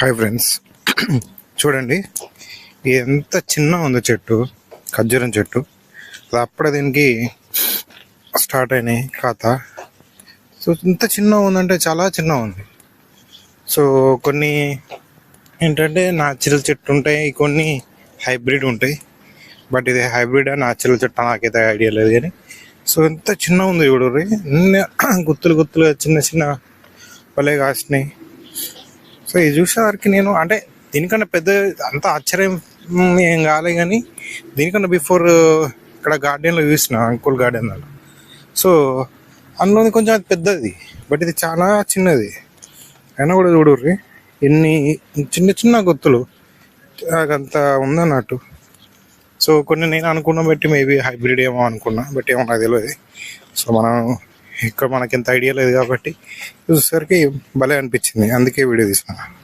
Hi friends చూడండి ఎంత చిన్న ఉంది చెట్టు ఖర్జూరం చెట్టు. అది అప్పుడే దీనికి స్టార్ట్ అయినాయి ఖాతా. సో ఇంత చిన్న ఉందంటే చాలా చిన్న ఉంది. సో కొన్ని ఏంటంటే నాచురల్ చెట్టు ఉంటాయి కొన్ని హైబ్రిడ్ ఉంటాయి. బట్ ఇది హైబ్రిడ్ నాచురల్ చెట్టు నాకైతే ఐడియా లేదు కానీ. సో ఎంత చిన్న ఉంది చూడు గుత్తులు గుత్తులుగా చిన్న చిన్న భలే కాసినాయి. సో ఇది చూసేసరికి నేను అంటే దీనికన్నా పెద్ద అంత ఆశ్చర్యం ఏం కాలే కానీ దీనికన్నా బిఫోర్ ఇక్కడ గార్డెన్లో చూసిన అంకుల్ గార్డెన్లో సో అందులోని కొంచెం అది పెద్దది బట్ ఇది చాలా చిన్నది. అయినా కూడా చూడుర్రి ఎన్ని చిన్న చిన్న గుత్తులు అంత ఉందన్నట్టు. సో కొన్ని నేను అనుకున్న బట్టి మేబీ హైబ్రిడ్ ఏమో అనుకున్నా బట్ ఏమో నాకు తెలియదు సో మనం ఇక్కడ మనకి ఎంత ఐడియా లేదు కాబట్టి చూసేసరికి భలే అనిపించింది. అందుకే వీడియో తీసుకున్నాను